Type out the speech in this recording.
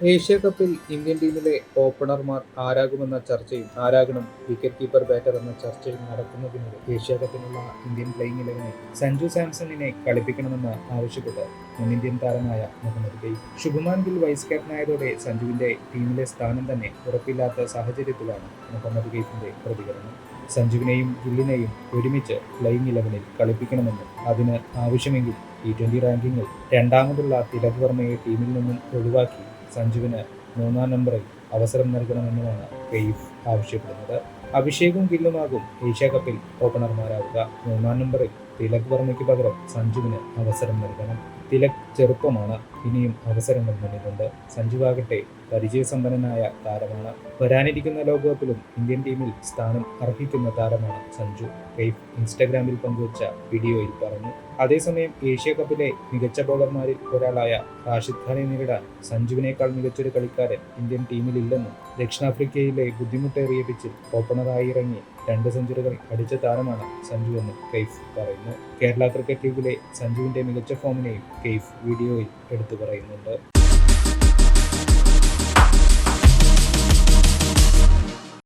Asia കപ്പിൽ Indian ടീമിലെ ഓപ്പണർമാർ ആരാകുമെന്ന ചർച്ചയും ആരാകണം വിക്കറ്റ് കീപ്പർ ബാറ്റർ എന്ന ചർച്ചയും നടക്കുന്നതിനിടെ ഏഷ്യ കപ്പിനുള്ള ഇന്ത്യൻ പ്ലേയിങ് ഇലവനെ സഞ്ജു സാംസണിനെ കളിപ്പിക്കണമെന്ന് ആവശ്യപ്പെട്ട് മുൻ ഇന്ത്യൻ താരമായ മുഹമ്മദ് ബെയ് ശുഭമാൻ ഗിൽ വൈസ് ക്യാപ്റ്റനായതോടെ സഞ്ജുവിന്റെ ടീമിലെ സ്ഥാനം തന്നെ ഉറപ്പില്ലാത്ത സാഹചര്യത്തിലാണ് മുഹമ്മദ് ഗെയ്ഫിന്റെ പ്രതികരണം. സഞ്ജുവിനെയും ഗില്ലിനെയും ഒരുമിച്ച് പ്ലേയിങ് ഇലവനിൽ കളിപ്പിക്കണമെന്നും അതിന് ആവശ്യമെങ്കിൽ ടി ട്വന്റി റാങ്കിങ്ങിൽ രണ്ടാമതുള്ള തിലക് വർമ്മയെ ടീമിൽ നിന്നും ഒഴിവാക്കി സഞ്ജുവിന് മൂന്നാം നമ്പറിൽ അവസരം നൽകണമെന്നുമാണ് കെയ്ഫ് ആവശ്യപ്പെടുന്നത്. അഭിഷേകും ഗില്ലുമാകും ഏഷ്യ കപ്പിൽ ഓപ്പണർമാരാവുക. മൂന്നാം നമ്പറിൽ തിലക് വർമ്മയ്ക്ക് പകരം സഞ്ജുവിന് അവസരം നൽകണം. തിലക് ചെറുപ്പമാണ് ഇനിയും അവസരങ്ങൾ മുന്നിലുണ്ട് സഞ്ജുവാകട്ടെ പരിചയസമ്പന്നനായ താരമാണ്. വരാനിരിക്കുന്ന ലോകകപ്പിലും ഇന്ത്യൻ ടീമിൽ സ്ഥാനം അർഹിക്കുന്ന താരമാണ് സഞ്ജു. കെയ്ഫ് ഇൻസ്റ്റാഗ്രാമിൽ പങ്കുവച്ച വീഡിയോയിൽ പറഞ്ഞു അതേസമയം ഏഷ്യ കപ്പിലെ മികച്ച ബോളർമാരിൽ ഒരാളായ റാഷിദ് ഖാനെ നേരിടാൻ സഞ്ജുവിനേക്കാൾ മികച്ചൊരു കളിക്കാരൻ ഇന്ത്യൻ ടീമിലില്ലെന്നും ദക്ഷിണാഫ്രിക്കയിലെ ബുദ്ധിമുട്ടേറിയ പിച്ചിൽ ഓപ്പണറായി ഇറങ്ങി രണ്ട് സെഞ്ചുറികൾ അടിച്ച താരമാണ് സഞ്ജു എന്നും കെയ്ഫ് പറയുന്നു. കേരള ക്രിക്കറ്റ് ലീഗിലെ സഞ്ജുവിന്റെ മികച്ച ഫോമിനെയും കെയ്ഫ് വീഡിയോയിൽ എടുത്തു പറയുന്നുണ്ട്.